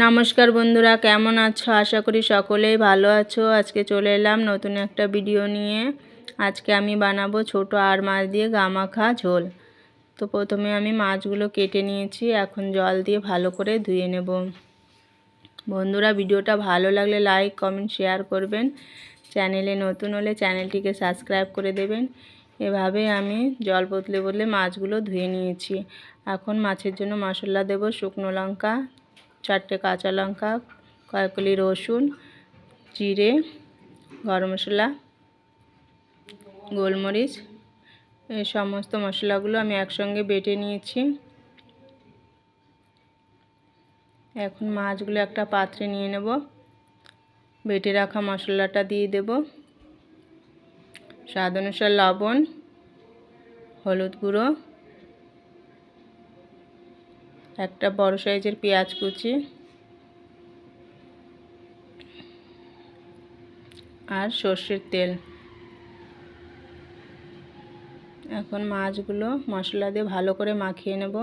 নমস্কার বন্ধুরা, কেমন আছো? আশা করি সকলেই ভালো আছো। আজকে চলে এলাম নতুন একটা ভিডিও নিয়ে। আজকে আমি বানাবো ছোট আর মাছ দিয়ে গামাখা ঝোল। তো প্রথমে আমি মাছগুলো কেটে নিয়েছি, এখন জল দিয়ে ভালো করে ধুয়ে নেব। বন্ধুরা, ভিডিওটা ভালো লাগলে লাইক কমেন্ট শেয়ার করবেন। চ্যানেলে নতুন হলে চ্যানেলটিকে সাবস্ক্রাইব করে দেবেন। এভাবে আমি জল বদলে বদলে মাছগুলো ধুয়ে নিয়েছি। এখন মাছের জন্য মশলা দেব শুকনো লঙ্কা চারটে কাঁচা লঙ্কা কয়েকগুলি রসুন, জিরে, গরম মশলা, গোলমরিচ, এই সমস্ত মশলাগুলো আমি একসঙ্গে বেটে নিয়েছি। এখন মাছগুলো একটা পাত্রে নিয়ে নেব। বেটে রাখা মশলাটা দিয়ে দেব। স্বাদ অনুসার লবণ, হলুদ গুঁড়ো একটা বড় সাইজের পেঁয়াজ কুচি আর সর্ষের তেল। এখন মাছগুলো মশলা দিয়ে ভালো করে মাখিয়ে নেব।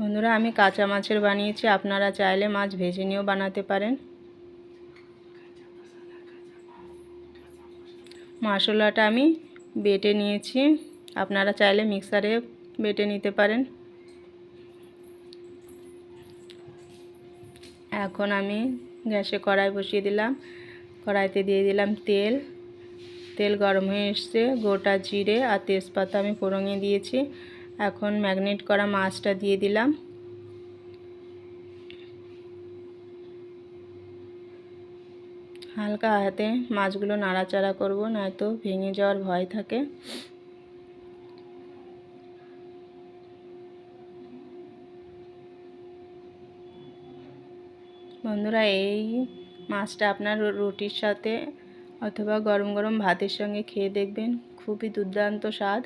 বন্ধুরা, আমি কাঁচা মাছের বানিয়েছি। আপনারা চাইলে মাছ ভেজে নিয়েও বানাতে পারেন। মশলাটা আমি বেটে নিয়েছি। আপনারা চাইলে মিক্সারে বেটে নিতে পারেন। এখন আমি গ্যাসে কড়াই বসিয়ে দিলাম। কড়াইতে দিয়ে দিলাম তেল। তেল গরম হয়ে এসছে। গোটা জিরে আর তেজপাতা আমি ফোড়ঙে দিয়েছি। এখন ম্যাগনেট করা মাছটা দিয়ে দিলাম। হালকা হাতে মাছগুলো নাড়াচাড়া করব, নয়তো ভেঙে যাওয়ার ভয় থাকে। বন্ধুরা, এই মাছটা আপনার রুটির সাথে অথবা গরম গরম ভাতের সঙ্গে খেয়ে দেখবেন। খুবই দুর্দান্ত স্বাদ।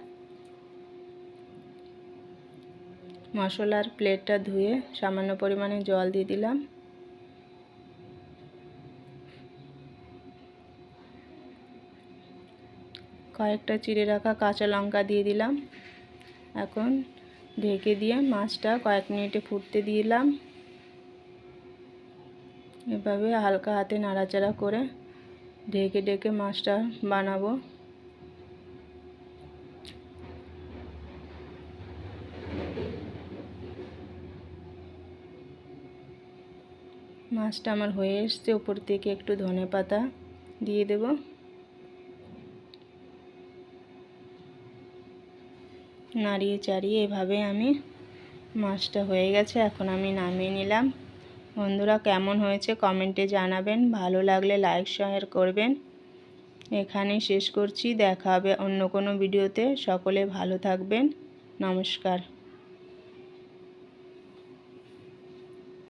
মশলার প্লেটটা ধুয়ে সামান্য পরিমাণে জল দিয়ে দিলাম। কয়েকটা চিড়ে রাখা কাঁচা লঙ্কা দিয়ে দিলাম। এখন ঢেকে দিয়ে মাছটা কয়েক মিনিটে ফুটতে দিলাম। এভাবে হালকা হাতে নাড়াচাড়া করে ঢেকে ঢেকে মাছটা বানাবো। মাছটা আমার হয়ে এসছে, উপর থেকে একটু ধনে পাতা দিয়ে দেব। নাড়িয়ে চাড়িয়ে এভাবে আমি মাছটা হয়ে গেছে, এখন আমি নামিয়ে নিলাম। বন্ধুরা কেমন হয়েছে কমেন্টে জানাবেন। ভালো লাগলে লাইক শেয়ার করবেন। এখানেই শেষ করছি। দেখা হবে অন্য কোনো ভিডিওতে। সকলে ভালো থাকবেন। নমস্কার।